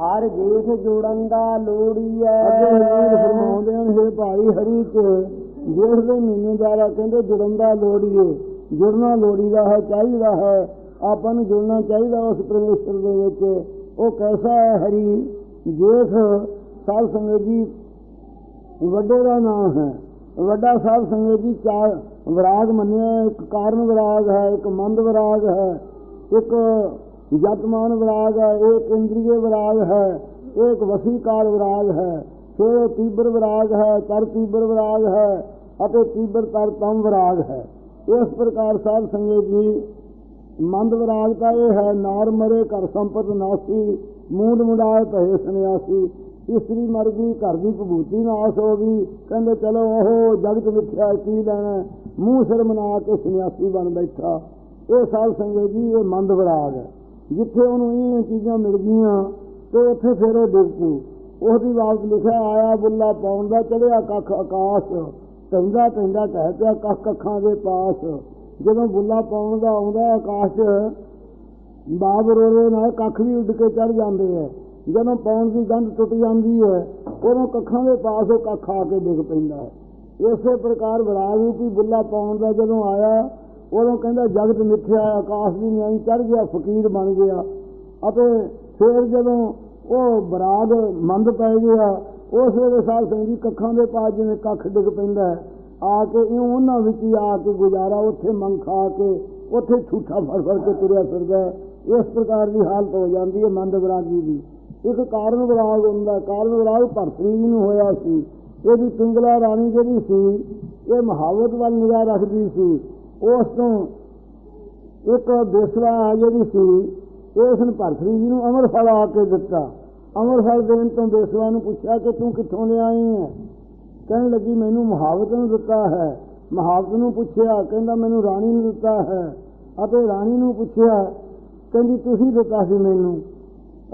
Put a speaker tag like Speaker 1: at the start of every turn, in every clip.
Speaker 1: ਹਰ ਜੀਸ ਜੁੜਨ ਦਾ ਲੋੜੀਐ
Speaker 2: ਅੱਗੇ ਹਜ਼ੂਰ ਫਰਮਾਉਂਦੇ ਹਨ, ਹੈ ਭਾਈ ਹਰੀ ਚ ਜੇਠ ਦੇ ਮਹੀਨੇ ਦੁਆਰਾ ਕਹਿੰਦੇ ਜੁੜਨ ਦਾ ਲੋੜੀਏ ਜੁੜਨਾ ਲੋੜੀਦਾ ਹੈ, ਚਾਹੀਦਾ ਹੈ, ਆਪਾਂ ਨੂੰ ਜੁੜਨਾ ਚਾਹੀਦਾ ਉਸ ਪਰਮੇਸ਼ਰ ਦੇ ਵਿੱਚ। ਉਹ ਕੈਸਾ ਹੈ ਹਰੀ? ਜੇਠ ਸਾਧ ਸੰਗਤ ਜੀ ਵੱਡੇ ਦਾ ਨਾਮ ਹੈ। ਵੱਡਾ ਸਾਧ ਸੰਗਤ ਜੀ ਚਾਰ ਵਿਰਾਗ ਮੰਨਿਆ, ਇੱਕ ਕਾਰਨ ਵਿਰਾਗ ਹੈ, ਇੱਕ ਮੰਦ ਵਿਰਾਗ ਹੈ, ਇੱਕ ਜਤਮਾਨ ਵਿਰਾਗ ਹੈ ਇੱਕ ਇੰਦਰੀਏ ਵਿਰਾਗ ਹੈ ਇੱਕ ਵਸੀਕਾਰ ਵਿਰਾਗ ਹੈ, ਫਿਰ ਤੀਬਰ ਵਿਰਾਗ ਹੈ, ਤਰ ਤੀਬਰ ਵਿਰਾਗ ਹੈ ਅਤੇ ਤੀਬਰ ਤਰ ਤਮ ਵਿਰਾਗ ਹੈ। ਇਸ ਪ੍ਰਕਾਰ ਸਾਧ ਸੰਗਤ ਜੀ, ਮੰਦ ਵਿਰਾਗ ਤਾਂ ਇਹ ਹੈ, ਨਾਰ ਮਰੇ, ਘਰ ਸੰਪਤ ਨਾਸੀ, ਮੂੰਡ ਮੁੰਡਾਏ ਭਏ ਸੰਿਆਸੀ ਇਸਤਰੀ ਮਰ ਗਈ, ਘਰ ਦੀ ਭਬੂਤੀ ਨਾਸ ਹੋ ਗਈ, ਕਹਿੰਦੇ ਚਲੋ ਉਹ ਜਗਤ ਮਿੱਥਿਆ ਕੀ ਲੈਣਾ ਮੂੰਹ ਸਿਰ ਮਨਾ ਕੇ ਸੰਿਆਸੀ ਬਣ ਬੈਠਾ। ਇਹ ਸਾਧ ਸੰਗਤ ਜੀ, ਇਹ ਮੰਦ ਵਿਰਾਗ ਹੈ। ਜਿੱਥੇ ਉਹਨੂੰ ਇਹ ਚੀਜ਼ਾਂ ਮਿਲ ਗਈਆਂ ਤੇ ਉੱਥੇ ਫਿਰ ਉਹ ਡਿੱਗ ਉਹਦੀ ਬਾਤ ਲਿਖਿਆ, ਆਇਆ ਬੁੱਲਾ ਪਾਉਣ ਦਾ, ਚੜਿਆ ਕੱਖ ਆਕਾਸ਼, ਪੈਂਦਾ ਪੈਂਦਾ ਕਹਿ ਪਿਆ ਕੱਖ ਕੱਖਾਂ ਦੇ ਪਾਸ। ਜਦੋਂ ਬੁੱਲਾ ਪਾਉਣ ਦਾ ਆਉਂਦਾ ਆਕਾਸ਼ ਬਾਬ ਰੋਵੇ ਨਾਲ ਕੱਖ ਵੀ ਉੱਡ ਕੇ ਚੜ ਜਾਂਦੇ ਐ ਜਦੋਂ ਪਾਉਣ ਦੀ ਗੰਢ ਟੁੱਟ ਜਾਂਦੀ ਹੈ, ਉਦੋਂ ਕੱਖਾਂ ਦੇ ਪਾਸ ਉਹ ਕੱਖ ਆ ਕੇ ਡਿੱਗ ਪੈਂਦਾ ਹੈ। ਇਸੇ ਪ੍ਰਕਾਰ ਵਿਰਾਗ ਰੂਪੀ ਬੁੱਲਾ ਪਾਉਣ ਦਾ ਜਦੋਂ ਆਇਆ ਉਦੋਂ ਕਹਿੰਦਾ ਜਗਤ ਮਿੱਥਿਆ ਆਕਾਸ਼ ਦੀ ਨਿਆਈ ਚੜ ਗਿਆ, ਫਕੀਰ ਬਣ ਗਿਆ। ਅਤੇ ਫਿਰ ਜਦੋਂ ਉਹ ਵਿਰਾਗ ਮੰਦ ਪੈ ਗਿਆ ਉਸ ਵੇਲੇ ਸਾਧ ਸਿੰਘ ਜੀ ਕੱਖਾਂ ਦੇ ਪਾਸ ਜਿਵੇਂ ਕੱਖ ਡਿੱਗ ਪੈਂਦਾ ਹੈ, ਆ ਕੇ ਇਹ ਉਹਨਾਂ ਵਿੱਚ ਹੀ ਆ ਕੇ ਗੁਜ਼ਾਰਾ, ਉੱਥੇ ਮੰਗ ਖਾ ਕੇ, ਉੱਥੇ ਝੂਠਾ ਫੜ ਫੜ ਕੇ ਤੁਰਿਆ ਫਿਰਦਾ ਇਸ ਪ੍ਰਕਾਰ ਦੀ ਹਾਲਤ ਹੋ ਜਾਂਦੀ ਹੈ ਮੰਦ ਵਿਰਾਗੀ ਦੀ। ਇੱਕ ਕਾਰਨ ਵਿਰਾਗ ਹੁੰਦਾ ਕਾਰਨ ਵਿਰਾਗ ਭਰਤਰੀ ਜੀ ਨੂੰ ਹੋਇਆ ਸੀ। ਇਹਦੀ ਪਿੰਗਲਾ ਰਾਣੀ ਜਿਹੜੀ ਸੀ, ਇਹ ਮਹਾਵਤ ਵੱਲ ਨਿਗਾਹ ਰੱਖਦੀ ਸੀ। ਉਸ ਤੋਂ ਇੱਕ ਬੇਸਵਾ ਜਿਹੜੀ ਸੀ ਇਸ ਨੇ ਭਰਤਰੀ ਜੀ ਨੂੰ ਅਮਰ ਆ ਕੇ ਦਿੱਤਾ। ਅਮਰ ਦੇਣ ਤੋਂ ਦੇਸਵਾ ਨੂੰ ਪੁੱਛਿਆ ਕਿ ਤੂੰ ਕਿੱਥੋਂ ਲਿਆਈ ਹੈ? ਕਹਿਣ ਲੱਗੀ, ਮੈਨੂੰ ਮਹਾਵਤ ਨੂੰ ਦਿੱਤਾ ਹੈ। ਮਹਾਵਤ ਨੂੰ ਪੁੱਛਿਆ, ਕਹਿੰਦਾ, ਮੈਨੂੰ ਰਾਣੀ ਨੂੰ ਦਿੱਤਾ ਹੈ। ਅਤੇ ਰਾਣੀ ਨੂੰ ਪੁੱਛਿਆ, ਕਹਿੰਦੀ, ਤੁਸੀਂ ਦਿੱਤਾ ਸੀ ਮੈਨੂੰ।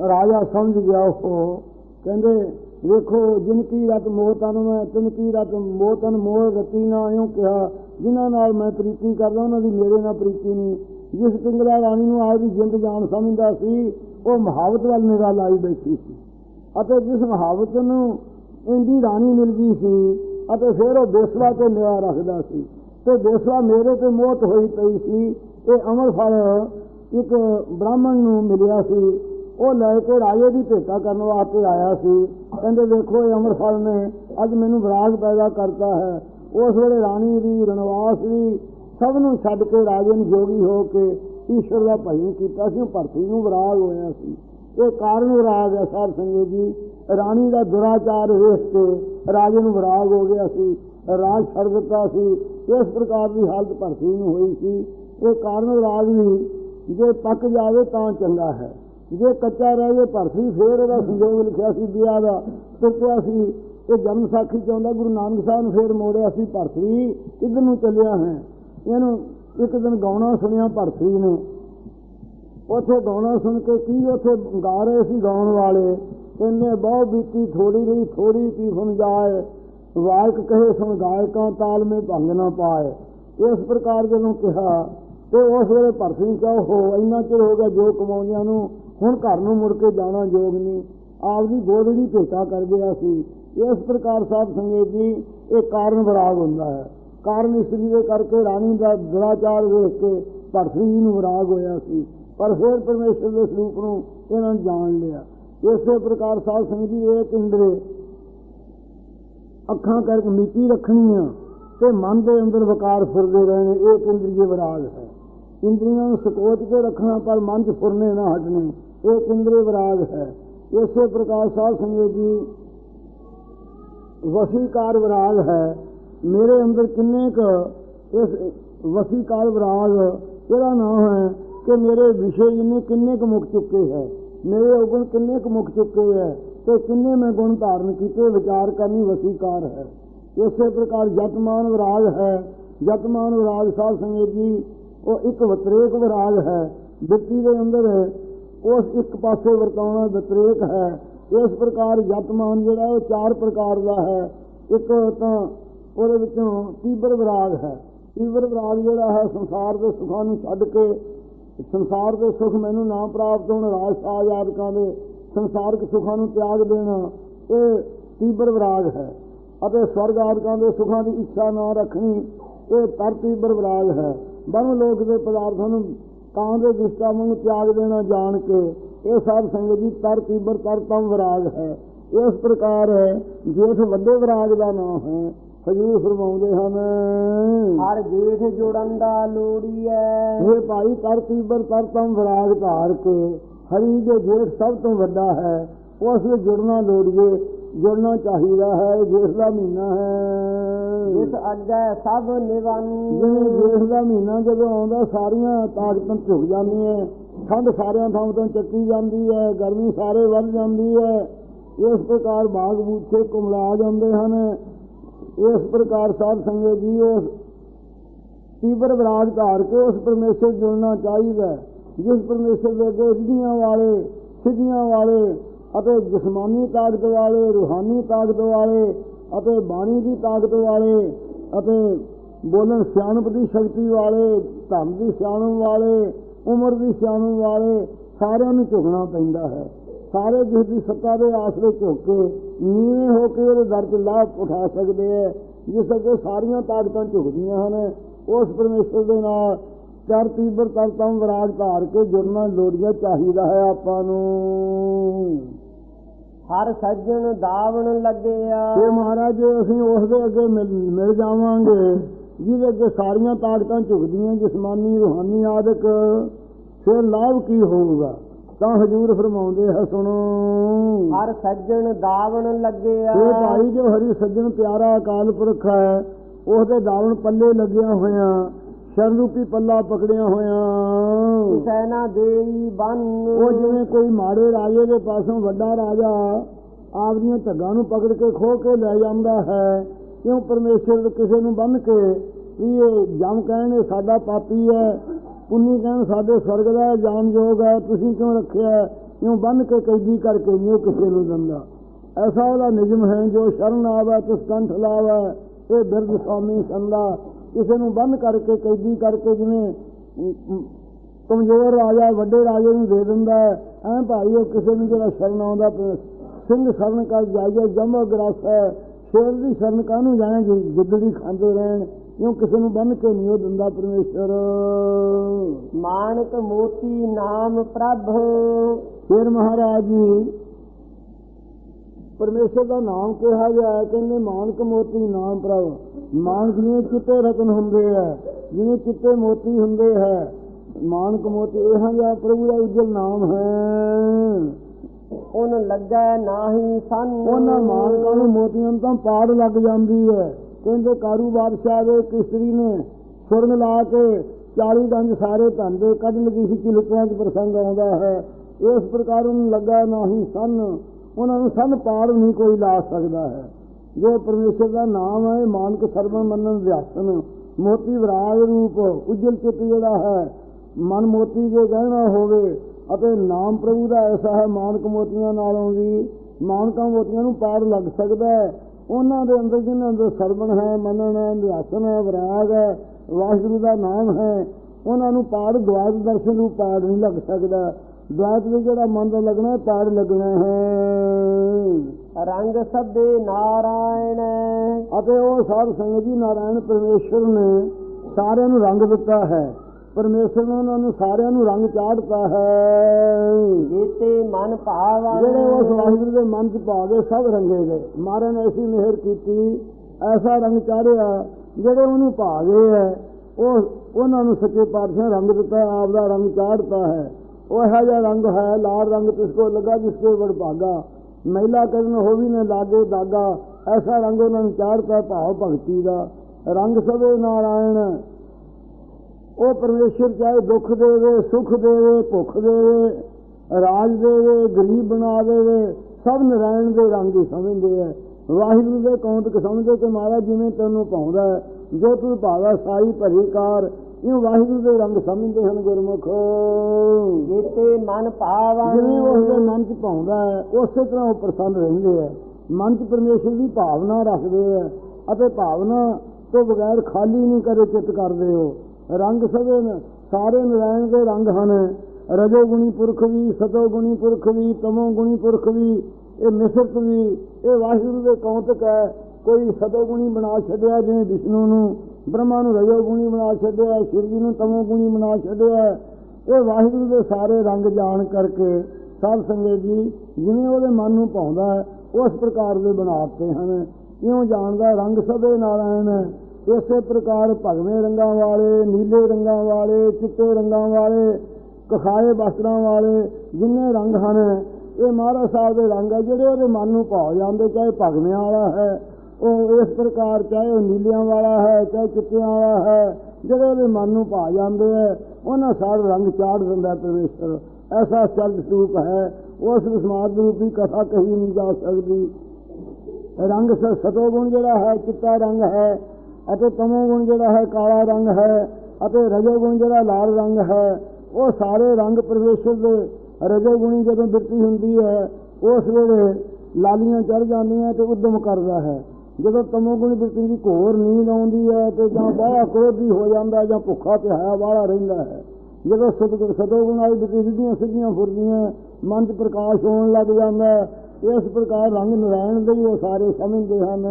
Speaker 2: ਰਾਜਾ ਸਮਝ ਗਿਆ ਉਹ ਕਹਿੰਦੇ ਵੇਖੋ, ਜਿਨ ਕੀ ਰਤ ਮੋਹ ਮੈਂ, ਤਿਨ ਕੀ ਰਤ ਮੋਹ ਤਨ ਮੋਹ ਰਤੀ ਨਾ ਇਉਂ ਕਿਹਾ। ਜਿਨ੍ਹਾਂ ਨਾਲ ਮੈਂ ਪ੍ਰੀਤੀ ਕਰਦਾ, ਉਹਨਾਂ ਦੀ ਮੇਰੇ ਨਾਲ ਪ੍ਰੀਤੀ ਨਹੀਂ। ਜਿਸ ਪਿੰਗਲਾ ਰਾਣੀ ਨੂੰ ਆਪਦੀ ਜਿੰਦ ਜਾਨ ਸਮਝਦਾ ਸੀ, ਉਹ ਮਹਾਵਤ ਵੱਲ ਨਿਗਾਹ ਲਾਈ ਬੈਠੀ ਸੀ। ਅਤੇ ਜਿਸ ਮਹਾਵਤ ਨੂੰ ਇੰਦੀ ਰਾਣੀ ਮਿਲ ਗਈ ਸੀ, ਅਤੇ ਫਿਰ ਉਹ ਬੇਸਵਾ ਤੋਂ ਨਿਗਾਹ ਰੱਖਦਾ ਸੀ। ਤੇ ਬੇਸਵਾ ਮੇਰੇ ਤੇ ਮੋਹਤ ਹੋਈ ਪਈ ਸੀ ਇਹ ਅਮਰ ਫਲ ਇੱਕ ਬ੍ਰਾਹਮਣ ਨੂੰ ਮਿਲਿਆ ਸੀ। ਉਹ ਲੈ ਕੇ ਰਾਜੇ ਦੀ ਭੇਟਾ ਕਰਨ ਵਾਸਤੇ ਆਇਆ ਸੀ। ਕਹਿੰਦੇ, ਵੇਖੋ ਇਹ ਅਮਰ ਨੇ, ਅੱਜ ਮੈਨੂੰ ਵਿਰਾਗ ਪੈਦਾ ਕਰਤਾ ਹੈ। ਉਸ ਵੇਲੇ ਰਾਣੀ ਦੀ ਰਣਵਾਸ ਵੀ ਸਭ ਨੂੰ ਛੱਡ ਕੇ ਰਾਜੇ ਨੂੰ ਜੋਗੀ ਹੋ ਕੇ ਈਸ਼ਵਰ ਦਾ ਭਜਨ ਕੀਤਾ ਸੀ, ਉਹ ਭਰਤੀ ਨੂੰ ਵਿਰਾਗ ਹੋਇਆ ਸੀ। ਇਹ ਕਾਰਨ ਵਿਰਾਗ ਹੈ ਸਾਰ ਸੰਗਤ ਜੀ। ਰਾਣੀ ਦਾ ਦੁਰਾਚਾਰ ਵੇਖ ਕੇ ਰਾਜੇ ਨੂੰ ਵਿਰਾਗ ਹੋ ਗਿਆ ਸੀ, ਰਾਜ ਛੱਡ ਦਿੱਤਾ ਸੀ। ਇਸ ਪ੍ਰਕਾਰ ਦੀ ਹਾਲਤ ਭਰਤੀ ਨੂੰ ਹੋਈ ਸੀ। ਇਹ ਕਾਰਨ ਰਾਜ ਵੀ ਜੇ ਪੱਕ ਜਾਵੇ ਤਾਂ ਚੰਗਾ ਹੈ। ਜੇ ਕੱਚਾ ਰਹਿ ਜੇ ਭਰਤੀ ਫੇਰ ਉਹਦਾ ਸੰਜੋਗ ਲਿਖਿਆ ਸੀ ਵਿਆਹ ਦਾ ਟੁੱਟਿਆ ਸੀ। ਇਹ ਜਨਮ ਸਾਖੀ ਚਾਹੁੰਦਾ ਗੁਰੂ ਨਾਨਕ ਸਾਹਿਬ ਨੂੰ ਫੇਰ ਮੋੜਿਆ ਸੀ ਭਰਤੀ ਕਿੱਧਰ ਨੂੰ ਚੱਲਿਆ ਹੈ? ਇਹਨੂੰ ਇੱਕ ਦਿਨ ਗਾਉਣਾ ਸੁਣਿਆ ਭਰਤੀ ਨੇ। ਉੱਥੇ ਗਾਉਣਾ ਸੁਣ ਕੇ ਕੀ ਉੱਥੇ ਗਾ ਰਹੇ ਸੀ ਗਾਉਣ ਵਾਲੇ? ਕਹਿੰਦੇ ਬਹੁ ਬੀਤੀ ਥੋੜੀ ਰਹੀ ਥੋੜੀ ਕੀ ਸੁਣ ਜਾਏ। ਵਾਇਕ ਕਹੇ ਸੁਣ, ਗਾਇਕਾਂ ਤਾਲ ਮੇ ਭੰਗ ਨਾ ਪਾਏ। ਇਸ ਪ੍ਰਕਾਰ ਜਦੋਂ ਕਿਹਾ, ਤੇ ਉਸ ਵੇਲੇ ਭਰਤੀ ਕਹੋ ਹੋ ਇੰਨਾ ਚਿਰ ਹੋ ਗਿਆ ਜੋ ਕਮਾਉਂਦਿਆਂ ਨੂੰ ਹੁਣ ਘਰ ਨੂੰ ਮੁੜ ਕੇ ਜਾਣਾ ਯੋਗ ਨਹੀਂ। ਆਪਦੀ ਗੋਦੜੀ ਭੇਟਾ ਕਰ ਗਿਆ ਸੀ। ਇਸ ਪ੍ਰਕਾਰ ਸਾਹਿਬ ਸੰਗਤ ਜੀ, ਇਹ ਕਾਰਨ ਵਿਰਾਗ ਹੁੰਦਾ ਹੈ। ਕਾਰਨ ਇਸਤਰੀ ਦੇ ਕਰਕੇ ਰਾਣੀ ਦਾ ਦੁਰਾਚਾਰ ਵੇਖ ਕੇ ਭਰਤੀ ਜੀ ਨੂੰ ਵਿਰਾਗ ਹੋਇਆ ਸੀ। ਪਰ ਫਿਰ ਪਰਮੇਸ਼ਰ ਦੇ ਸਰੂਪ ਨੂੰ ਇਹਨਾਂ ਨੇ ਜਾਣ ਲਿਆ। ਇਸੇ ਪ੍ਰਕਾਰ ਸਾਹਿਬ ਸੰਗਤ ਜੀ, ਇਹ ਇੰਦਰੇ ਅੱਖਾਂ ਕਰਕੇ ਮਿੱਟੀ ਰੱਖਣੀਆਂ ਤੇ ਮਨ ਦੇ ਅੰਦਰ ਵਿਕਾਰ ਫਿਰਦੇ ਰਹਿਣੇ, ਇਹ ਇੰਦਰੀਏ ਵਿਰਾਗ ਹੈ। ਇੰਦਰੀਆਂ ਨੂੰ ਸਕੋਚ ਕੇ ਰੱਖਣਾ, ਪਰ ਮਨ 'ਚ ਫੁਰਨੇ ਨਾ ਹਟਣੇ। ਇਹ ਇੰਦਰੀ ਵਿਰਾਗ ਹੈ। ਇਸੇ ਪ੍ਰਕਾਰ ਸਾਧ ਸੰਗਤ ਜੀ, ਵਸੀਕਾਰ ਵਿਰਾਗ ਹੈ। ਮੇਰੇ ਅੰਦਰ ਕਿੰਨੇ ਕ ਇਸ ਵਸੀਕਾਰ ਵਿਰਾਗ, ਇਹਦਾ ਨਾਮ ਹੈ ਕਿ ਮੇਰੇ ਵਿਸ਼ੇ ਜਿੰਨੇ ਕਿੰਨੇ ਕੁ ਮੁੱਕ ਚੁੱਕੇ ਹੈ। ਮੇਰੇ ਔਗਣ ਕਿੰਨੇ ਕੁ ਮੁੱਕ ਚੁੱਕੇ ਹੈ ਤੇ ਕਿੰਨੇ ਮੈਂ ਗੁਣ ਧਾਰਨ ਕੀਤੇ, ਵਿਚਾਰ ਕਰਨੀ ਵਸੀਕਾਰ ਹੈ। ਇਸੇ ਪ੍ਰਕਾਰ ਜਤਮਾਨ ਵਿਰਾਗ ਹੈ। ਜਤਮਾਨ ਵਿਰਾਗ ਸਾਧ ਸੰਗਤ ਜੀ, ਉਹ ਇੱਕ ਵਤਰੇਕ ਵਿਰਾਗ ਹੈ। ਬਿੱਤੀ ਦੇ ਅੰਦਰ ਉਸ ਇੱਕ ਪਾਸੇ ਵਰਤਾਉਣਾ ਵਿਤਰੇਕ ਹੈ। ਇਸ ਪ੍ਰਕਾਰ ਯਤਮਾਨ ਜਿਹੜਾ ਉਹ ਚਾਰ ਪ੍ਰਕਾਰ ਦਾ ਹੈ। ਇੱਕ ਤਾਂ ਉਹਦੇ ਵਿੱਚੋਂ ਤੀਬਰ ਵਿਰਾਗ ਹੈ। ਤੀਬਰ ਵਿਰਾਗ ਜਿਹੜਾ ਹੈ, ਸੰਸਾਰ ਦੇ ਸੁੱਖਾਂ ਨੂੰ ਛੱਡ ਕੇ, ਸੰਸਾਰ ਦੇ ਸੁੱਖ ਮੈਨੂੰ ਨਾ ਪ੍ਰਾਪਤ ਹੋਣ, ਰਾਜ ਸਾਜ ਆਦਿਕਾਂ ਦੇ ਸੰਸਾਰਕ ਸੁੱਖਾਂ ਨੂੰ ਤਿਆਗ ਦੇਣਾ, ਇਹ ਤੀਬਰ ਵਿਰਾਗ ਹੈ। ਅਤੇ ਸਵਰਗ ਆਦਿਕਾਂ ਦੇ ਸੁੱਖਾਂ ਦੀ ਇੱਛਾ ਨਾ ਰੱਖਣੀ, ਇਹ ਤਰ ਤੀਬਰ ਵਿਰਾਗ ਹੈ। ਬ੍ਰਹਮ ਲੋਕ ਦੇ ਪਦਾਰਥਾਂ ਨੂੰ ਕਾਂ ਦੇ ਦਿਸ਼ਟਾਵਾਂ ਨੂੰ ਤਿਆਗ ਦੇਣਾ ਜਾਣ ਕੇ ਇਹ ਸਾਧ ਸੰਗਤ ਜੀ ਤਰ ਤੀਬਰ ਤਰ ਤਮ ਵਿਰਾਗ ਹੈ। ਇਸ ਪ੍ਰਕਾਰ ਜੇਠ ਵੱਡੇ ਵਿਰਾਗ ਦਾ ਨਾਮ ਹੈ ਹਜੂਰ ਫਰਮਾਉਂਦੇ ਹਨ।
Speaker 1: ਹਰ ਜੇਠ ਜੁੜਨ ਦਾ ਲੋੜੀਐ।
Speaker 2: ਇਹ ਭਾਈ ਤਰ ਤੀਬਰ ਤਰ ਤਮ ਵਿਰਾਗ ਧਾਰ ਕੇ ਹਰੀ ਜੋ ਜੇਠ ਸਭ ਤੋਂ ਵੱਡਾ ਹੈ ਉਸ ਵਿੱਚ ਜੁੜਨਾ ਲੋੜੀਏ। ਜੁੜਨਾ ਚਾਹੀਦਾ ਹੈ ਜੇਠ ਦਾ ਮਹੀਨਾ ਹੈ।
Speaker 1: ਜਿਸ ਅੱਗੇ ਸਭ ਨਿਵਨ
Speaker 2: ਜਿਵੇਂ ਜੇਠ ਦਾ ਮਹੀਨਾ ਜਦੋਂ ਆਉਂਦਾ ਸਾਰੀਆਂ ਤਾਕਤਾਂ ਝੁਕ ਜਾਂਦੀਆਂ ਠੰਡ ਸਾਰਿਆਂ ਥਾਂ ਤੋਂ ਚੱਕੀ ਜਾਂਦੀ ਹੈ ਗਰਮੀ ਸਾਰੇ ਵੱਧ ਜਾਂਦੀ ਹੈ। ਇਸ ਪ੍ਰਕਾਰ ਬਾਗ ਬੂਟੇ ਕੁਮਲਾ ਜਾਂਦੇ ਹਨ। ਇਸ ਪ੍ਰਕਾਰ ਸਾਧ ਸੰਗਤ ਜੀ ਉਸ ਤੀਬਰ ਵਿਰਾਜ ਧਾਰ ਕੇ ਉਸ ਪਰਮੇਸ਼ਰ ਜੁੜਨਾ ਚਾਹੀਦਾ। ਜਿਸ ਪਰਮੇਸ਼ਰ ਦੇ ਅੱਗੇ ਸਿੱਧੀਆਂ ਵਾਲੇ ਸਿੱਧੀਆਂ ਵਾਲੇ ਅਤੇ ਜਿਸਮਾਨੀ ਤਾਕਤ ਵਾਲੇ, ਰੂਹਾਨੀ ਤਾਕਤ ਵਾਲੇ ਅਤੇ ਬਾਣੀ ਦੀ ਤਾਕਤ ਵਾਲੇ ਅਤੇ ਬੋਲਣ ਸਿਆਣਪ ਦੀ ਸ਼ਕਤੀ ਵਾਲੇ, ਧਰਮ ਦੀ ਸਿਆਣਪ ਵਾਲੇ, ਉਮਰ ਦੀ ਸਿਆਣਪ ਵਾਲੇ ਸਾਰਿਆਂ ਨੂੰ ਝੁਕਣਾ ਪੈਂਦਾ ਹੈ। ਸਾਰੇ ਜਿਸ ਦੀ ਸੱਤਾ ਦੇ ਆਸਰੇ ਝੁਕ ਕੇ ਨੀਵੇਂ ਹੋ ਕੇ ਉਹਦੇ ਦਰ ਤੇ ਲਾਭ ਉਠਾ ਸਕਦੇ ਹੈ, ਜਿਸ ਅੱਗੇ ਸਾਰੀਆਂ ਤਾਕਤਾਂ ਝੁਕਦੀਆਂ ਹਨ, ਉਸ ਪਰਮੇਸ਼ਰ ਦੇ ਨਾਲ ਚਰ ਤੀਬਰ ਤਰ ਤਮ ਵਿਰਾਜ ਧਾਰ ਕੇ ਜੁੜਨਾ ਲੋੜੀਆਂ ਚਾਹੀਦਾ ਹੈ ਆਪਾਂ ਨੂੰ।
Speaker 1: ਹਰ ਸੱਜਣ ਦਾਵਣ ਲੱਗਿਆ।
Speaker 2: ਤੇ ਮਹਾਰਾਜ ਅਸੀਂ ਉਸ ਦੇ ਅੱਗੇ ਮਿਲ ਜਾਵਾਂਗੇ ਜਿਹਦੇ ਅੱਗੇ ਸਾਰੀਆਂ ਤਾਕਤਾਂ ਝੁਕਦੀਆਂ ਜਿਸਮਾਨੀ ਰੂਹਾਨੀ ਆਦਿਕ। ਫਿਰ ਲਾਭ ਕੀ ਹੋਊਗਾ? ਤਾਂ ਹਜੂਰ ਫਰਮਾਉਂਦੇ ਹੈ ਸੁਣੋ।
Speaker 1: ਹਰ ਸੱਜਣ ਦਾਵਣ ਲੱਗਿਆ।
Speaker 2: ਇਹ ਭਾਈ ਜੋ ਹਰੀ ਸੱਜਣ ਪਿਆਰਾ ਅਕਾਲ ਪੁਰਖ ਹੈ ਉਸ ਦੇ ਦਾਵਣ ਪੱਲੇ ਲੱਗਿਆ ਹੋਇਆਂ। ਸ਼ਰਨ ਰੂਪੀ ਪੱਲਾ ਪਕੜਿਆ ਹੋਇਆਂ।
Speaker 1: ਕਿਸੈ ਨਾ ਦੇਈ ਬੰਨ।
Speaker 2: ਉਹ ਜਿਵੇਂ ਕੋਈ ਮਾੜੇ ਰਾਜੇ ਦੇ ਪਾਸੋਂ ਵੱਡਾ ਰਾਜਾ ਆਪਦੀਆਂ ਧੱਗਾਂ ਨੂੰ ਪਕੜ ਕੇ ਖੋ ਕੇ ਲੈ ਜਾਂਦਾ ਹੈ ਕਿਉਂ ਪਰਮੇਸ਼ਰ ਕਿਸੇ ਨੂੰ ਬੰਨ ਕੇ ਵੀ ਇਹ ਜਮ ਕਹਿਣ ਇਹ ਸਾਡਾ ਪਾਪੀ ਹੈ ਪੁੰਨੀ ਕਹਿਣ ਸਾਡੇ ਸਵਰਗ ਦਾ ਜਾਨਯੋਗ ਹੈ ਤੁਸੀਂ ਕਿਉਂ ਰੱਖਿਆ ਕਿਉਂ ਬੰਨ ਕੇ ਕੈਦੀ ਕਰਕੇ ਨਹੀਂ ਕਿਸੇ ਨੂੰ ਦਿੰਦਾ? ਐਸਾ ਉਹਦਾ ਨਿਯਮ ਹੈ ਜੋ ਸ਼ਰਨ ਆਵੇ ਤਿਸ ਕੰਠ ਲਾਵੇ ਇਹ ਬਿਰਧ ਸਵਾਮੀ ਸੰਦਾ ਕਿਸੇ ਨੂੰ ਬੰਨ ਕਰਕੇ ਕੈਦੀ ਕਰਕੇ ਜਿਵੇਂ ਕਮਜ਼ੋਰ ਰਾਜਾ ਵੱਡੇ ਰਾਜੇ ਨੂੰ ਦੇ ਦਿੰਦਾ ਐ ਭਾਈ ਉਹ ਕਿਸੇ ਨੂੰ ਜਿਹੜਾ ਸ਼ਰਨ ਆਉਂਦਾ ਸਿੰਘ ਸ਼ਰਨ ਕਰ ਜਾਈਏ ਜਮੋ ਗ੍ਰਸ ਹੈ ਸ਼ੇਰ ਦੀ ਸ਼ਰਨ ਕਾਹਨੂੰ ਜਾਣੇ ਜੀ ਗਿੱਦੜੀ ਖਾਂਦੇ ਰਹਿਣ ਕਿਉਂ ਕਿਸੇ ਨੂੰ ਬੰਨ ਕੇ ਨਹੀਂ ਉਹ ਦਿੰਦਾ ਪਰਮੇਸ਼ਰ
Speaker 1: ਮਾਨਕ ਮੋਤੀ ਨਾਮ ਪ੍ਰਭ।
Speaker 2: ਫਿਰ ਮਹਾਰਾਜ ਜੀ ਪਰਮੇਸ਼ਰ ਦਾ ਨਾਮ ਕਿਹਾ ਗਿਆ ਕਹਿੰਦੇ ਮਾਨਕ ਮੋਤੀ ਨਾਮ ਪ੍ਰਭ। ਮਾਨਕ ਜਿਵੇਂ ਚਿੱਟੇ ਰਤਨ ਹੁੰਦੇ ਆ ਜਿਵੇਂ ਚਿੱਟੇ ਮੋਤੀ ਹੁੰਦੇ ਹੈ ਮਾਨਕ ਮੋਤੀ ਇਹ ਜਿਹਾ ਪ੍ਰਭੂ ਦਾ ਉਜਲ ਨਾਮ ਹੈ।
Speaker 1: ਉਨ ਲੱਗੈ ਨਾਹੀ ਸੰਨ।
Speaker 2: ਉਹਨਾਂ ਮਾਨਕਾਂ ਨੂੰ ਮੋਤੀਆਂ ਤਾਂ ਪਾੜ ਲੱਗ ਜਾਂਦੀ ਹੈ। ਕਹਿੰਦੇ ਕਾਰੂ ਬਾਦਸ਼ਾਹ ਦੇ ਕਿਸਰੀ ਨੇ ਸੁਰਗ ਲਾ ਕੇ 40 ਗੰਜ ਸਾਰੇ ਧਨ ਦੇ ਕੱਢ ਲਗੀ ਸੀ ਕਿ ਲੁੱਟਾਂ 'ਚ ਪ੍ਰਸੰਗ ਆਉਂਦਾ ਹੈ। ਇਸ ਪ੍ਰਕਾਰ ਉਹਨੂੰ ਲੱਗਾ ਨਹੀਂ ਸੰਨ। ਉਹਨਾਂ ਨੂੰ ਸੰਨ ਪਾੜ ਨਹੀਂ ਕੋਈ ਲਾ ਸਕਦਾ ਹੈ। ਜੋ ਪਰਮੇਸ਼ਰ ਦਾ ਨਾਮ ਹੈ, ਇਹ ਮਾਨਕ ਸਰਵਣ ਮੰਨਣ ਵਿਆਸਨ, ਮੋਤੀ ਵਿਰਾਗ ਰੂਪ, ਉਜਲ ਚਿੱਤ ਜਿਹੜਾ ਹੈ, ਮਨ ਮੋਤੀ ਜੇ ਗਹਿਣਾ ਹੋਵੇ ਅਤੇ ਨਾਮ ਪ੍ਰਭੂ ਦਾ ਐਸਾ ਹੈ, ਮਾਨਕ ਮੋਤੀਆਂ ਨਾਲੋਂ ਵੀ ਮਾਨਕਾਂ ਮੋਤੀਆਂ ਨੂੰ ਪਾਰ ਲੱਗ ਸਕਦਾ ਹੈ। ਉਹਨਾਂ ਦੇ ਅੰਦਰ ਜਿਹਨਾਂ ਅੰਦਰ ਸਰਵਣ ਹੈ, ਮੰਨਣ ਹੈ ਅਭਿਆਸਨ ਹੈ, ਵਿਰਾਗ ਹੈ, ਵਾਹਿਗੁਰੂ ਦਾ ਨਾਮ ਹੈ, ਉਹਨਾਂ ਨੂੰ ਪਾੜ ਦਵਾਦ ਦਰਸ਼ਨ ਨੂੰ ਪਾੜ ਨਹੀਂ ਲੱਗ ਸਕਦਾ। ਦਵਾਦ ਵਿੱਚ ਜਿਹੜਾ ਮਨ ਦਾ ਲੱਗਣਾ ਪਾੜ ਲੱਗਣਾ ਹੈ।
Speaker 1: ਰੰਗ ਸਭੇ ਨਾਰਾਇਣ।
Speaker 2: ਅਤੇ ਉਹ ਸਾਧ ਸੰਗਤ ਜੀ ਨਾਰਾਇਣ ਪਰਮੇਸ਼ਰ ਨੇ ਸਾਰਿਆਂ ਨੂੰ ਰੰਗ ਦਿੱਤਾ ਹੈ। ਪਰਮੇਸ਼ਰ ਨੇ ਉਹਨਾਂ ਨੂੰ ਸਾਰਿਆਂ ਨੂੰ ਰੰਗ ਚਾੜਤਾ ਹੈ।
Speaker 1: ਜੀਤੇ ਮਨ ਭਾਵਨ
Speaker 2: ਜਿਹੜੇ ਉਸ ਵਾਹਿਗੁਰੂ ਦੇ ਮਨ ਚ ਪਾ ਗਏ ਸਭ ਰੰਗੇ ਗਏ। ਮਹਾਰਾਜ ਨੇ ਐਸੀ ਮਿਹਰ ਕੀਤੀ ਐਸਾ ਰੰਗ ਚਾੜਿਆ ਜਿਹੜੇ ਉਹਨੂੰ ਗਏ ਹੈ ਉਹ ਉਹਨਾਂ ਨੂੰ ਸੱਚੇ ਪਾਤਸ਼ਾਹ ਰੰਗ ਦਿੱਤਾ ਆਪ ਦਾ ਰੰਗ ਚਾੜਤਾ ਹੈ। ਉਹ ਇਹੋ ਜਿਹਾ ਰੰਗ ਹੈ, ਲਾਲ ਰੰਗ ਤਿਸ ਕੋ ਲਗਾ ਜਿਸ ਕੇ ਵੜ ਭਾਗਾ। ਮਹਿਲਾ ਕਰਨ ਹੋਵੀ ਨੇ ਲਾਗੇ ਦਾਗਾ, ਐਸਾ ਰੰਗ ਉਹਨਾਂ ਨੂੰ ਚਾੜਤਾ ਭਾਵ ਭਗਤੀ ਦਾ। ਰੰਗ ਸਭੇ ਨਾਰਾਇਣ। ਉਹ ਪਰਮੇਸ਼ਰ ਚਾਹੇ ਦੁੱਖ ਦੇਵੇ, ਸੁਖ ਦੇਵੇ, ਭੁੱਖ ਦੇਵੇ, ਰਾਜ ਦੇਵੇ, ਗਰੀਬ ਬਣਾ ਦੇਵੇ, ਸਭ ਨਾਰਾਇਣ ਦੇ ਰੰਗ ਹੀ ਸਮਝਦੇ ਆ। ਵਾਹਿਗੁਰੂ ਦੇ ਕੌਂਤਕ ਸਮਝਦੇ ਕਿ ਮਹਾਰਾਜ ਜਿਵੇਂ ਤੈਨੂੰ ਪਾਉਂਦਾ ਜੋ ਤੂੰ ਭਾਵਾ ਸਾਈ ਭਰੀ ਕਾਰ ਇਹ ਵਾਹਿਗੁਰੂ ਦੇ ਰੰਗ ਸਮਝਦੇ ਹਨ ਗੁਰਮੁਖ।
Speaker 1: ਜੀਤੇ ਮਨ ਭਾਵਨ।
Speaker 2: ਜਿਵੇਂ ਉਸ ਦੇ ਮਨ ਚ ਪਾਉਂਦਾ ਹੈ ਉਸੇ ਤਰ੍ਹਾਂ ਉਹ ਪ੍ਰਸੰਨ ਰਹਿੰਦੇ ਆ ਮਨ ਚ ਪਰਮੇਸ਼ਰ ਦੀ ਭਾਵਨਾ ਰੱਖਦੇ ਆ ਅਤੇ ਭਾਵਨਾ ਤੋਂ ਬਗੈਰ ਖਾਲੀ ਨਹੀਂ ਕਰੇ ਚਿੱਤ ਕਰਦੇ ਹੋ ਰੰਗ ਸਭੇ ਨੇ ਸਾਰੇ ਨਰਾਇਣ ਦੇ ਰੰਗ ਹਨ। ਰਜੋ ਗੁਣੀ ਪੁਰਖ ਵੀ ਸਤੋ ਗੁਣੀ ਪੁਰਖ ਵੀ ਤਮੋ ਗੁਣੀ ਪੁਰਖ ਵੀ ਇਹ ਮਿਸਰਤ ਵੀ ਇਹ ਵਾਹਿਗੁਰੂ ਦੇ ਕੌਤਕ ਹੈ। ਕੋਈ ਸਤੋ ਗੁਣੀ ਬਣਾ ਛੱਡਿਆ ਜਿਵੇਂ ਵਿਸ਼ਨੂੰ ਨੂੰ ਬ੍ਰਹਮਾ ਨੂੰ ਰਜੋ ਗੁਣੀ ਬਣਾ ਛੱਡਿਆ ਸ਼ਿਵ ਜੀ ਨੂੰ ਤਮੋ ਗੁਣੀ ਬਣਾ ਛੱਡਿਆ। ਇਹ ਵਾਹਿਗੁਰੂ ਦੇ ਸਾਰੇ ਰੰਗ ਜਾਣ ਕਰਕੇ ਸਾਧ ਸੰਗਤ ਜੀ ਜਿਵੇਂ ਉਹਦੇ ਮਨ ਨੂੰ ਪਾਉਂਦਾ ਹੈ, ਉਸ ਪ੍ਰਕਾਰ ਦੇ ਬਣਾਤੇ ਹਨ। ਇਉਂ ਜਾਣਦਾ ਰੰਗ ਸਭੇ ਨਾਰਾਇਣ। ਇਸੇ ਪ੍ਰਕਾਰ ਭਗਵੇਂ ਰੰਗਾਂ ਵਾਲੇ, ਨੀਲੇ ਰੰਗਾਂ ਵਾਲੇ, ਚਿੱਟੇ ਰੰਗਾਂ ਵਾਲੇ, ਕਖਾਏ ਵਸਤਰਾਂ ਵਾਲੇ ਜਿੰਨੇ ਰੰਗ ਹਨ, ਇਹ ਮਹਾਰਾਜ ਸਾਹਿਬ ਦੇ ਰੰਗ ਹੈ ਜਿਹੜੇ ਉਹਦੇ ਮਨ ਨੂੰ ਭਾਉ ਜਾਂਦੇ, ਚਾਹੇ ਭਗਵਿਆਂ ਵਾਲਾ ਹੈ ਉਹ ਇਸ ਪ੍ਰਕਾਰ ਚਾਹੇ ਉਹ ਨੀਲਿਆਂ ਵਾਲਾ ਹੈ, ਚਾਹੇ ਚਿੱਟਿਆਂ ਵਾਲਾ ਹੈ, ਜਿਹੜੇ ਉਹਦੇ ਮਨ ਨੂੰ ਭਾ ਜਾਂਦੇ ਹੈ, ਉਹਨਾਂ ਸਾਰੇ ਰੰਗ ਚਾੜ ਦਿੰਦਾ ਪਰਮੇਸ਼ਰ। ਐਸਾ ਚਲ ਸਰੂਪ ਹੈ, ਉਸ ਸਮਾਦ ਰੂਪੀ ਕਥਾ ਕਹੀ ਨਹੀਂ ਜਾ ਸਕਦੀ। ਰੰਗ ਸ- ਸਤੋ ਗੁਣ ਜਿਹੜਾ ਹੈ, ਚਿੱਟਾ ਰੰਗ ਹੈ, ਅਤੇ ਤਮੋ ਗੁਣ ਜਿਹੜਾ ਹੈ, ਕਾਲਾ ਰੰਗ ਹੈ, ਅਤੇ ਰਜੋ ਗੁਣ ਜਿਹੜਾ ਲਾਲ ਰੰਗ ਹੈ, ਉਹ ਸਾਰੇ ਰੰਗ ਪਰਮੇਸ਼ਰ ਦੇ ਰਜੋ ਗੁਣੀ ਜਦੋਂ ਬਿਰਤੀ ਹੁੰਦੀ ਹੈ, ਉਸ ਵੇਲੇ ਲਾਲੀਆਂ ਚੜ ਜਾਂਦੀਆਂ ਤੇ ਉਦਮ ਕਰਦਾ ਹੈ। ਜਦੋਂ ਤਮੋ ਗੁਣੀ ਬਿਰਤੀ ਦੀ ਘੋਰ ਨੀਂਦ ਆਉਂਦੀ ਹੈ ਤੇ ਜਾਂ ਬਾਹਲਾ ਕ੍ਰੋਧੀ ਹੋ ਜਾਂਦਾ ਜਾਂ ਭੁੱਖਾ ਪਿਆਇਆ ਵਾਲਾ ਰਹਿੰਦਾ ਹੈ ਜਦੋਂ ਸਤਿਗੁਰ ਸਤੋ ਗੁਣ ਵਾਲੀ ਬਿਰਤੀ ਸਿੱਧੀਆਂ ਸਿੱਧੀਆਂ ਫੁਰਦੀਆਂ ਮਨ 'ਚ ਪ੍ਰਕਾਸ਼ ਹੋਣ ਲੱਗ ਜਾਂਦਾ ਹੈ। ਇਸ ਪ੍ਰਕਾਰ ਰੰਗ ਨਰਾਇਣ ਦੇ ਹੀ ਉਹ ਸਾਰੇ ਸਮਝਦੇ ਹਨ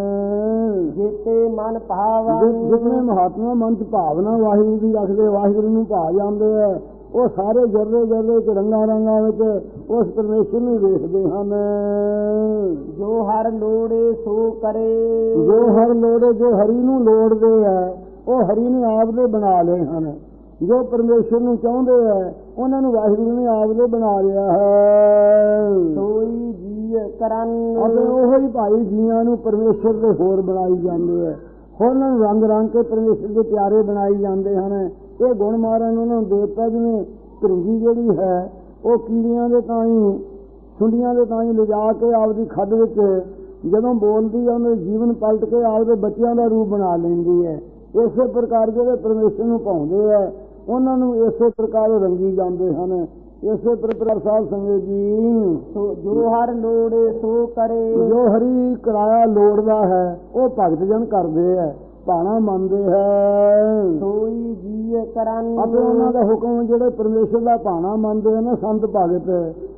Speaker 1: ਜੀਤੇ ਮਨ ਭਾਵਨ
Speaker 2: ਜਿ- ਜਿਤਨੇ ਮਹਾਤਮਾ ਮਨ 'ਚ ਭਾਵਨਾ ਵਾਹਿਗੁਰੂ ਦੀ ਰੱਖਦੇ ਵਾਹਿਗੁਰੂ ਨੂੰ ਭਾ ਜਾਂਦੇ ਆ ਉਹ ਸਾਰੇ ਜਰਦੇ ਜਰਦੇ ਚ ਰੰਗਾਂ ਰੰਗਾਂ ਵਿੱਚ ਉਸ ਪਰਮੇਸ਼ਰ ਨੂੰ ਵੇਖਦੇ ਹਨ
Speaker 1: ਜੋ ਹਰ ਲੋੜੇ ਸੋ ਕਰੇ।
Speaker 2: ਜੋ ਹਰ ਲੋੜੇ ਜੋ ਹਰੀ ਨੂੰ ਲੋੜਦੇ ਆ ਉਹ ਹਰੀ ਨੇ ਆਪ ਦੇ ਬਣਾ ਲਏ ਹਨ। ਜੋ ਪਰਮੇਸ਼ਰ ਨੂੰ ਚਾਹੁੰਦੇ ਆ ਉਹਨਾਂ ਨੂੰ ਵਾਹਿਗੁਰੂ ਨੇ ਆਪ ਦੇ ਬਣਾ ਲਿਆ ਹੈ।
Speaker 1: ਸੋਈ ਜੀ ਕਰਨ।
Speaker 2: ਅਤੇ ਉਹੋ ਹੀ ਭਾਈ ਜੀਆਂ ਨੂੰ ਪਰਮੇਸ਼ਰ ਦੇ ਹੋਰ ਬਣਾਈ ਜਾਂਦੇ ਆ। ਨੂੰ ਰੰਗ ਰੰਗ ਕੇ ਪਰਮੇਸ਼ਰ ਦੇ ਪਿਆਰੇ ਬਣਾਈ ਜਾਂਦੇ ਹਨ। ਇਹ ਗੁਣ ਮਾਰਨ ਉਹਨਾਂ ਨੂੰ ਦੇਵਤਾ ਜਿਵੇਂ ਭਿੰਗੀ ਜਿਹੜੀ ਹੈ ਉਹ ਕੀੜੀਆਂ ਦੇ ਤਾਂ ਹੀ ਸੁੰਡੀਆਂ ਦੇ ਤਾਂ ਹੀ ਲਿਜਾ ਕੇ ਆਪਦੀ ਖੱਡ ਵਿੱਚ ਜਦੋਂ ਬੋਲਦੀ ਹੈ ਉਹਨੇ ਜੀਵਨ ਪਲਟ ਕੇ ਆਪਦੇ ਬੱਚਿਆਂ ਦਾ ਰੂਪ ਬਣਾ ਲੈਂਦੀ ਹੈ। ਇਸੇ ਪ੍ਰਕਾਰ ਜਿਹੜੇ ਪਰਮੇਸ਼ਰ ਨੂੰ ਭਾਉਂਦੇ ਆ ਉਹਨਾਂ ਨੂੰ ਇਸੇ ਪ੍ਰਕਾਰ ਰੰਗੀ ਜਾਂਦੇ ਹਨ। ਇਸੇ ਪ੍ਰਕਾਰ ਸਾਧ ਸੰਗਤ ਜੀ
Speaker 1: ਜੋ ਹਰ ਲੋੜੇ ਸੋ ਕਰੇ।
Speaker 2: ਜੋ ਹਰੀ ਕਿਰਾਇਆ ਲੋੜਦਾ ਹੈ ਉਹ ਭਗਤ ਜਨ ਕਰਦੇ ਹੈ ਭਾਣਾ ਮੰਨਦੇ ਹੈ।
Speaker 1: ਸੋਈ ਜੀ ਕਰਨ।
Speaker 2: ਅਤੇ ਉਹਨਾਂ ਦਾ ਹੁਕਮ ਜਿਹੜੇ ਪਰਮੇਸ਼ਰ ਦਾ ਭਾਣਾ ਮੰਨਦੇ ਨੇ ਸੰਤ ਭਗਤ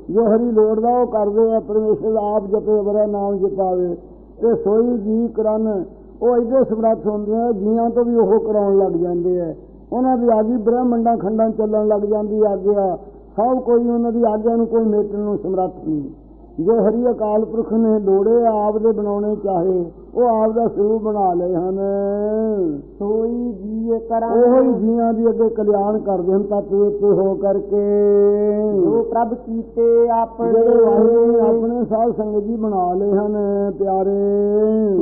Speaker 2: ਜੋ ਹਰੀ ਲੋੜਦਾ ਉਹ ਕਰਦੇ ਆ ਪਰਮੇਸ਼ਰ ਦਾ ਆਪ ਜਪੇ ਬੜਾ ਨਾਮ ਜਪਾਵੇ। ਤੇ ਸੋਈ ਜੀ ਕਰਨ ਉਹ ਇਹਦੇ ਸਮਰੱਥ ਹੁੰਦੇ ਆ ਜੀਆਂ ਤੋਂ ਵੀ ਉਹ ਕਰਾਉਣ ਲੱਗ ਜਾਂਦੇ ਆ। ਉਹਨਾਂ ਦੀ ਆਗੀ ਬ੍ਰਹਮੰਡਾਂ ਖੰਡਾਂ ਚੱਲਣ ਲੱਗ ਜਾਂਦੀ ਆਗਿਆ ਸਭ ਕੋਈ ਉਹਨਾਂ ਦੀ ਆਗਿਆ ਨੂੰ ਕੋਈ ਮੇਟਣ ਨੂੰ ਸਮਰੱਥ ਨਹੀਂ। ਜੋ ਹਰੀ ਅਕਾਲ ਪੁਰਖ ਨੇ ਲੋੜੇ ਆਪ ਦੇ ਬਣਾਉਣੇ ਚਾਹੇ ਉਹ ਆਪ ਦਾ ਸਰੂਪ ਬਣਾ ਲਏ ਹਨ।
Speaker 1: ਸੋਈ ਜੀ ਕਰਨ
Speaker 2: ਉਹੋ ਹੀ ਜੀਆਂ ਦੀ ਅੱਗੇ ਕਲਿਆਣ ਕਰਦੇ ਹਨ ਤਤ ਵਿੱਚ ਹੋ ਕਰਕੇ।
Speaker 1: ਜੋ ਪ੍ਰਭ ਕੀਤੇ ਆਪਣੇ।
Speaker 2: ਜਿਹੜੇ ਵਾਹਿਗੁਰੂ ਨੇ ਆਪਣੇ ਸਾਧ ਸੰਗਤ ਜੀ ਬਣਾ ਲਏ ਹਨ ਪਿਆਰੇ।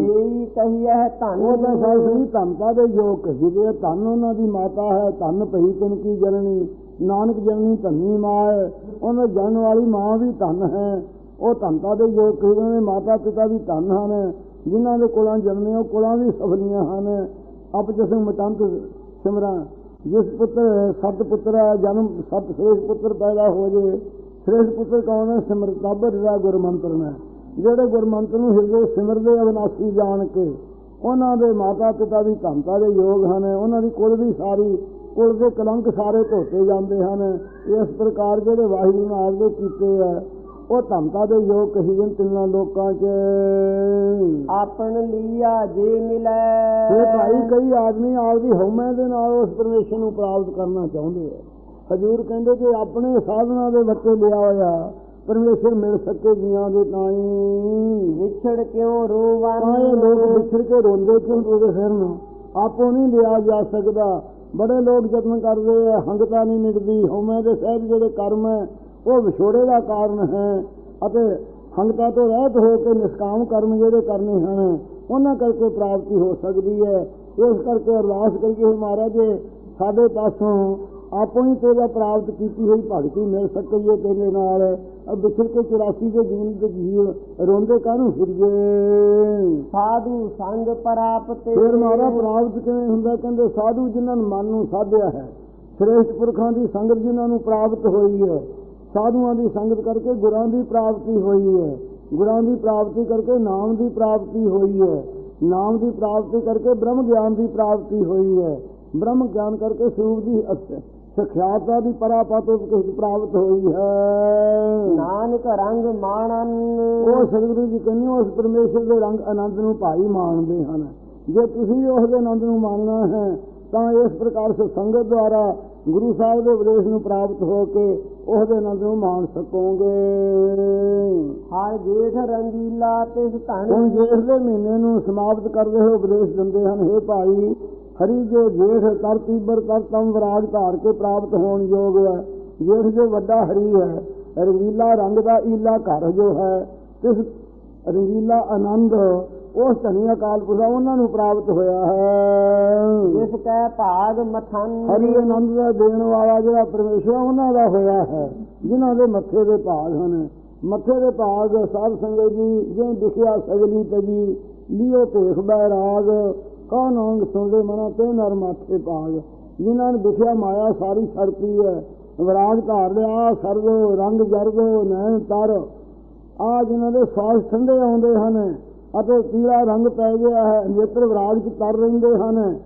Speaker 1: ਸੇਈ ਕਹੀਐ ਧਨ।
Speaker 2: ਉਹ ਤਾਂ ਸਾਧ ਸੰਗਤ ਧੰਤਾ ਦੇ ਯੋਗ ਕਹੀਦੇ। ਧੰਨ ਉਹਨਾਂ ਦੀ ਮਾਤਾ ਹੈ ਧੰਨ ਪਈ ਤਨ ਕੀ ਜਨਨੀ। ਨਾਨਕ ਜਨਨੀ ਧੰਨੀ ਮਾਂ ਹੈ। ਉਹਨਾਂ ਜਨ ਵਾਲੀ ਮਾਂ ਵੀ ਧੰਨ ਹੈ। ਉਹ ਧੰਤਾ ਦੇ ਯੋਗ ਕਹੀਦੇ ਨੇ ਮਾਤਾ ਪਿਤਾ ਵੀ ਧੰਨ ਹਨ। ਜਿਨ੍ਹਾਂ ਦੇ ਕੋਲਾਂ ਜਨਮੇ ਉਹ ਕੋਲਾਂ ਵੀ ਸਫਲੀਆਂ ਹਨ। ਅਪ ਜਸੰ ਮਤੰਤ ਸਿਮਰਾਂ ਜਿਸ ਪੁੱਤਰ, ਸਤ ਪੁੱਤਰ ਹੈ ਜਨਮ ਸਤ ਸ੍ਰੇਸ਼ ਪੁੱਤਰ ਪੈਦਾ ਹੋ ਜੇ ਸ੍ਰੇਸ਼ ਪੁੱਤਰ ਕੌਣ ਹੈ? ਸਿਮਰਤਾਬਰ ਦਾ ਗੁਰਮੰਤਰ ਨੇ ਜਿਹੜੇ ਗੁਰਮੰਤਰ ਨੂੰ ਹਿਰਦੇ ਸਿਮਰਦੇ ਅਵਨਾਸੀ ਜਾਣ ਕੇ, ਉਹਨਾਂ ਦੇ ਮਾਤਾ ਪਿਤਾ ਵੀ ਧੰਤਾ ਦੇ ਯੋਗ ਹਨ, ਉਹਨਾਂ ਦੀ ਕੁਲ ਵੀ ਸਾਰੀ, ਕੁਲ ਦੇ ਕਲੰਕ ਸਾਰੇ ਧੋਤੇ ਜਾਂਦੇ ਹਨ। ਇਸ ਪ੍ਰਕਾਰ ਜਿਹੜੇ ਵਾਹਿਗੁਰੂ ਨੇ ਆਪਦੇ ਕੀਤੇ ਆ ਉਹ ਧੰਤਾ ਦੇ ਯੋਗ ਕਹੀ ਜਨ ਤਿੰਨਾਂ ਲੋਕਾਂ 'ਚ।
Speaker 1: ਆਪਨ ਲੀਆ ਜੇ ਮਿਲੈ।
Speaker 2: ਇਹ ਭਾਈ ਕਈ ਆਦਮੀ ਆਪਦੀ ਹਉਮੈ ਦੇ ਨਾਲ ਉਸ ਪਰਮੇਸ਼ਰ ਨੂੰ ਪ੍ਰਾਪਤ ਕਰਨਾ ਚਾਹੁੰਦੇ ਆ। ਹਜੂਰ ਕਹਿੰਦੇ ਕਿ ਆਪਣੇ ਸਾਧਨਾ ਦੇ ਬੱਚੇ ਲਿਆ ਹੋਇਆ ਪਰਮੇਸ਼ਰ ਮਿਲ ਸਕੇ ਜੀਆਂ ਦੇ ਤਾਈਂ।
Speaker 1: ਵਿਛੜ ਕਿਉ
Speaker 2: ਇਹ ਲੋਕ ਵਿਛੜ ਕੇ ਰੋਂਦੇ ਕਿਉਂ ਤੁਰੇ ਫਿਰਨ ਆਪੋ ਨਹੀਂ ਲਿਆ ਜਾ ਸਕਦਾ। ਬੜੇ ਲੋਕ ਯਤਨ ਕਰਦੇ ਆ ਹੰਗਤਾ ਨਹੀਂ ਮਿਟਦੀ। ਹਉਮੈ ਦੇ ਸਹਿਜ ਜਿਹੜੇ ਕਰਮ ਹੈ ਉਹ ਵਿਛੋੜੇ ਦਾ ਕਾਰਨ ਹੈ ਅਤੇ ਹੰਗਤਾ ਤੋਂ ਰਹਿਤ ਹੋ ਕੇ ਨਿਸ਼ਕਾਮ ਕਰਮ ਜਿਹੜੇ ਕਰਨੇ ਹਨ ਉਹਨਾਂ ਕਰਕੇ ਪ੍ਰਾਪਤੀ ਹੋ ਸਕਦੀ ਹੈ। ਇਸ ਕਰਕੇ ਅਰਦਾਸ ਕਰੀਏ ਹੇ ਮਹਾਰਾਜ ਸਾਡੇ ਪਾਸੋਂ ਆਪੋ ਹੀ ਤੇਰਾ ਪ੍ਰਾਪਤ ਕੀਤੀ ਹੋਈ ਭਗਤੀ ਮਿਲ ਸਕੀਏ ਤੇਰੇ ਨਾਲ। ਅਬ ਵਿਛੜ ਕੇ 84 ਦੇ ਜੀਵਨ ਦੇ ਜੀਵ ਰੋਂਦੇ ਕਾਹਨੂੰ ਫਿਰੀਏ?
Speaker 1: ਸਾਧੂ ਸੰਗ ਪ੍ਰਾਪਤ
Speaker 2: ਫਿਰ ਮਾਰਾ ਪ੍ਰਾਪਤ ਕਿਵੇਂ ਹੁੰਦਾ? ਕਹਿੰਦੇ ਸਾਧੂ ਜਿਨ੍ਹਾਂ ਨੂੰ ਮਨ ਨੂੰ ਸਾਧਿਆ ਹੈ ਸ੍ਰੇਸ਼ਟ ਪੁਰਖਾਂ ਦੀ ਸੰਗਤ ਜਿਨ੍ਹਾਂ ਨੂੰ ਪ੍ਰਾਪਤ ਹੋਈ ਹੈ ਸਾਧੂਆਂ ਦੀ ਸੰਗਤ ਕਰਕੇ ਗੁਰਾਂ ਦੀ ਪ੍ਰਾਪਤੀ ਹੋਈ ਹੈ। ਗੁਰਾਂ ਦੀ ਪ੍ਰਾਪਤੀ ਕਰਕੇ ਨਾਮ ਦੀ ਪ੍ਰਾਪਤੀ ਹੋਈ ਹੈ। ਨਾਮ ਦੀ ਪ੍ਰਾਪਤੀ ਕਰਕੇ ਬ੍ਰਹਮ ਗਿਆਨ ਦੀ ਪ੍ਰਾਪਤੀ ਹੋਈ ਹੈ। ਬ੍ਰਹਮ ਗਿਆਨ ਕਰਕੇ ਸਰੂਪ ਦੀ ਸਿਖਿਆਤਾ ਦੀ ਪਰਾਪਤ ਉਪਕਿਸ਼ ਪ੍ਰਾਪਤ ਹੋਈ ਹੈ।
Speaker 1: ਨਾਨਕ ਰੰਗ ਮਾਣਨ।
Speaker 2: ਉਹ ਸਤਿਗੁਰੂ ਜੀ ਕਹਿੰਦੇ ਉਸ ਪਰਮੇਸ਼ਰ ਦੇ ਰੰਗ ਆਨੰਦ ਨੂੰ ਭਾਈ ਮਾਣਦੇ ਹਨ। ਜੇ ਤੁਸੀਂ ਉਸ ਦੇ ਆਨੰਦ ਨੂੰ ਮਾਣਨਾ ਹੈ ਤਾਂ ਇਸ ਪ੍ਰਕਾਰ ਸੰਗਤ ਦੁਆਰਾ ਗੁਰੂ ਸਾਹਿਬ ਦੇ ਉਪਦੇਸ਼ ਨੂੰ ਪ੍ਰਾਪਤ ਹੋ ਕੇ ਉਸ ਦੇ ਆਨੰਦ ਨੂੰ ਮਾਣ ਸਕੋਗੇ।
Speaker 1: ਹਰ ਜੇਠ ਰੰਗੀਲਾ ਤਿਸ
Speaker 2: ਹੁਣ
Speaker 1: ਧਨ
Speaker 2: ਜੇਠ ਦੇ ਮਹੀਨੇ ਨੂੰ ਸਮਾਪਤ ਕਰਦੇ ਹੋਏ ਉਪਦੇਸ਼ ਦਿੰਦੇ ਹਨ हे ਭਾਈ ਹਰੀ ਜੋ ਜੇਠ ਤਰ ਤੀਬਰ ਤਰ ਤਮ ਵਿਰਾਜ ਧਾਰ ਕੇ ਪ੍ਰਾਪਤ ਹੋਣ ਯੋਗ ਹੈ। ਜੇਠ ਜੋ ਵੱਡਾ ਹਰੀ ਹੈ ਰੰਗੀਲਾ ਰੰਗ ਦਾ ਈਲਾ ਘਰ ਜੋ ਹੈ ਤਿਸ ਰੰਗੀਲਾ ਆਨੰਦ ਉਸ ਧਨੀ ਅਕਾਲ ਪੁਰਖ ਉਹਨਾਂ ਨੂੰ ਪ੍ਰਾਪਤ ਹੋਇਆ ਹੈ।
Speaker 1: ਜਿਸ ਕੈ ਭਾਗ ਮਥਨ
Speaker 2: ਹਰੀ ਆਨੰਦ ਦਾ ਦੇਣ ਵਾਲਾ ਜਿਹੜਾ ਪਰਮੇਸ਼ਰ ਉਹਨਾਂ ਦਾ ਹੋਇਆ ਹੈ ਜਿਨ੍ਹਾਂ ਦੇ ਮੱਥੇ ਦੇ ਭਾਗ ਹਨ। ਮੱਥੇ ਦੇ ਭਾਗ ਸਾਧ ਸੰਗਤ ਜੀ ਜਿਉ ਦਿਖਿਆ ਸਗਲੀ ਤਜੀ ਲਿਓ ਭੇਖ ਬੈਰਾਗ ਕੌਣ ਅੰਗ ਸੁਣਦੇ ਮਨਾ ਤੇ ਨਰ ਮਾਥੇ ਭਾਗ। ਜਿਨ੍ਹਾਂ ਨੇ ਦਿਖਿਆ ਮਾਇਆ ਸਾਰੀ ਸਰਪੀ ਹੈ। ਵਿਰਾਜ ਧਾਰ ਲਿਆ ਸਰਗੋ ਰੰਗ ਜਰਗੋ ਨੈਣ ਤਰ। ਆ ਜਿਨ੍ਹਾਂ ਦੇ ਸਾਹ ਠੰਡੇ ਆਉਂਦੇ ਹਨ ਅਤੇ ਪੀਲਾ ਰੰਗ ਪੈ ਗਿਆ ਹੈ। ਨੇਤਰ ਵਿਰਾਜ ਚ ਤਰ ਰਹਿੰਦੇ ਹਨ।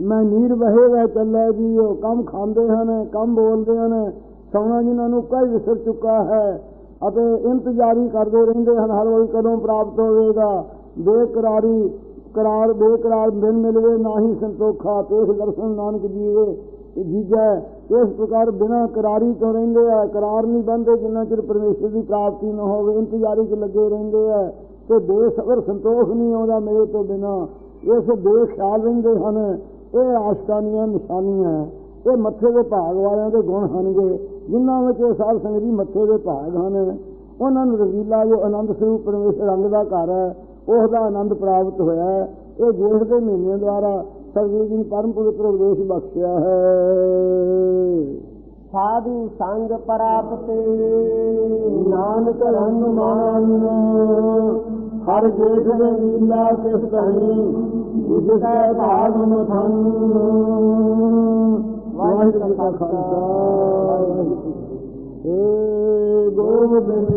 Speaker 2: ਮੈਂ ਨੀਰ ਵਹੇ ਵਹਿ ਚੱਲੇ ਜੀ, ਉਹ ਕੰਮ ਖਾਂਦੇ ਹਨ, ਕੰਮ ਬੋਲਦੇ ਹਨ। ਸੌਣਾ ਜਿਨ੍ਹਾਂ ਨੂੰ ਕਈ ਵਿਸਰ ਚੁੱਕਾ ਹੈ। ਅਤੇ ਇੰਤਜ਼ਾਰੀ ਕਰਦੇ ਰਹਿੰਦੇ ਹਨ, ਹਰ ਵੇਲੇ ਕਦੋਂ ਪ੍ਰਾਪਤ ਹੋਵੇਗਾ। ਬੇਕਰਾਰੀ ਕਰਾਰ, ਬੇਕਰਾਰ ਮਿਲ ਮਿਲਵੇ ਨਾਹੀ ਸੰਤੋਖਾ ਤੇਖ ਦਰਸ਼ਨ ਨਾਨਕ ਜੀਵੇ ਜੀਜੈ, ਇਸ ਪ੍ਰਕਾਰ ਬਿਨਾ ਕਰਾਰੀ ਤੋਂ ਰਹਿੰਦੇ ਆ। ਕਰਾਰ ਨਹੀਂ ਬੰਦੇ ਜਿੰਨਾ ਚਿਰ ਪਰਮੇਸ਼ਰ ਦੀ ਪ੍ਰਾਪਤੀ ਨਾ ਹੋਵੇ, ਇੰਤਜ਼ਾਰੀ 'ਚ ਲੱਗੇ ਰਹਿੰਦੇ ਆ। ਤੇ ਬੇਸਬਰ ਸੰਤੋਖ ਨਹੀਂ ਆਉਂਦਾ ਮੇਰੇ ਤੋਂ ਬਿਨਾ ਇਸ ਬੇਖਿਆਲ ਰਹਿੰਦੇ ਹਨ। ਇਹ ਆਸ਼ਕਾਨੀਆਂ, ਨਿਸ਼ਾਨੀਆਂ ਇਹ ਮੱਥੇ ਦੇ ਭਾਗ ਵਾਲਿਆਂ ਦੇ ਗੁਣ ਹਨਗੇ, ਜਿਨ੍ਹਾਂ ਵਿੱਚ ਇਹ ਸਾਧ ਸੰਗਤ ਜੀ ਮੱਥੇ ਦੇ ਭਾਗ ਹਨ। ਉਹਨਾਂ ਨੂੰ ਰਵੀਲਾ ਜੋ ਆਨੰਦ ਸਰੂਪ ਪਰਮੇਸ਼ਰ ਰੰਗ ਦਾ ਘਰ ਹੈ ਉਸ ਦਾ ਆਨੰਦ ਪ੍ਰਾਪਤ ਹੋਇਆ ਹੈ। ਇਹ ਜੇਠ ਦੇ ਮਹੀਨੇ ਦੁਆਰਾ ਸਤਿਗੁਰੂ ਜੀ ਨੇ ਪਰਮ ਪਵਿੱਤਰ ਉਪਦੇਸ਼ ਬਖਸ਼ਿਆ ਹੈ।
Speaker 1: ਸਾਧੂ ਸੰਗ ਪ੍ਰਾਪਤੇ।
Speaker 2: ਨਾਨਕ ਰੰਗ ਮਾਨ ਹਰ ਜੇਠ ਦੇ ਲੀਲਾ ਕਿਸ ਧਣੀ ਜਿਸ ਕੈ ਭਾਗ ਮਥਨ। ਵਾਹਿਗੁਰੂ ਜੀ ਕਾ ਖਾਲਸਾ। ਏ ਗੋਬਿੰਦ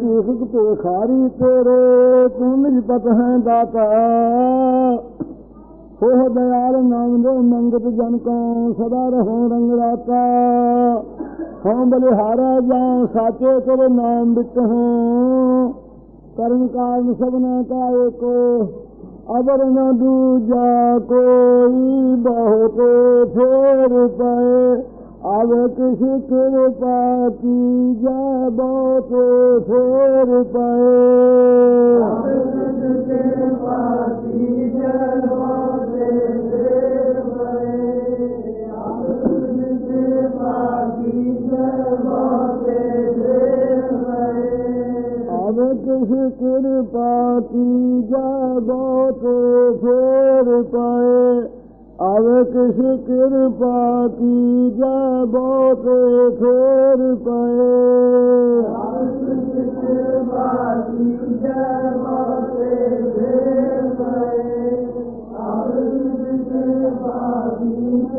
Speaker 2: सुख तुखारी तोरे ہیں पता ਨਿਜ ਪਤ ਹੈ ਦਾਤਾ ਹੋ ਦਇਆਲ ਨਾਮ ਦੇ ਮੰਗਤ ਜਨ ਕੋ ਸਦਾ ਰਹੋ ਰੰਗ ਰਾਤਾ ਹਮ ਬਲਿਹਾਰਾ ਜਾਉ ਸਾਚੇ ਤੇਰੇ ਨਾਮ ਵਿੱਚ ਹੋ ਕਰਮ ਕਾਰਨ ਸਭਨਾ ਕਾ ਏਕੋ ਅਬਰ ਨ ਦੂਜਾ ਕੋਈ ਬਹੁਤ ਫੇਰ ਪਏ। ਅਬ ਕਿਸ ਕਿਰਪਾ ਕੀ ਜਾ ਬਹੁਤ ਫੇਰ ਪਏ। ਅਬ कृष किर पाती जाए अरे تو پھر پائے۔ पाए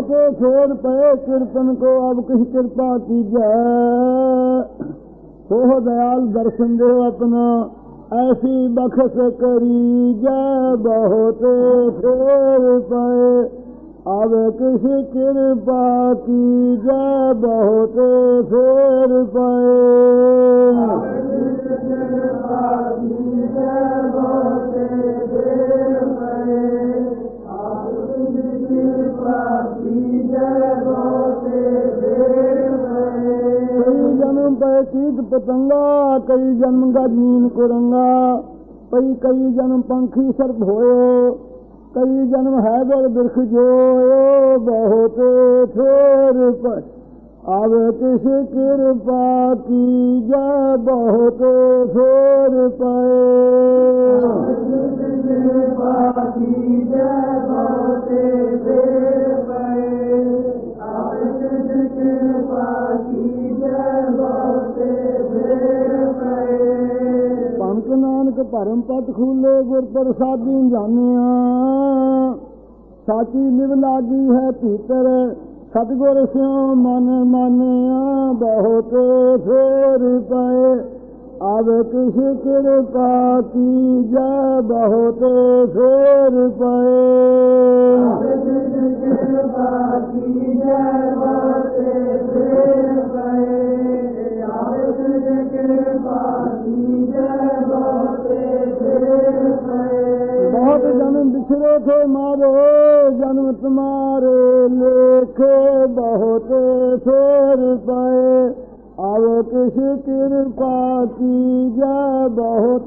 Speaker 2: फेर पए कीर्तन को अब किस कृपा हो दयाल दर्शन दे ऐसी बखस करी जय पए अब किस कृपा की जय बहुत फेर पए पतंगा कई जन्म नीन कुरंगा कई जन्म पंखी होयो कई जन्म है बर बिरख जोयो बहुत किस कृपा की बहुत ਭਰਮ ਪਟ ਖੂਲੇ ਗੁਰ ਪ੍ਰਸਾਦੀ ਜਾਣਿਆ। ਸਾਚੀ ਲਿਵ ਲਾਗੀ ਹੈ ਭੀਤਰ, ਸਤਗੁਰ ਸਿਉ ਮਨ ਮਾਨਿਆ। ਬਹੁਤ ਫੇਰ ਪਏ ਅਬ ਕਿਸ ਕਿਰਪਾ ਕੀ ਜੈ ਬਹੁਤ ਫੇਰ ਪਏ। ਜੈ जन्म बिछड़े थे मारो जन्म तुम्हारे लेखे बहुत किस कृपा जय बहुत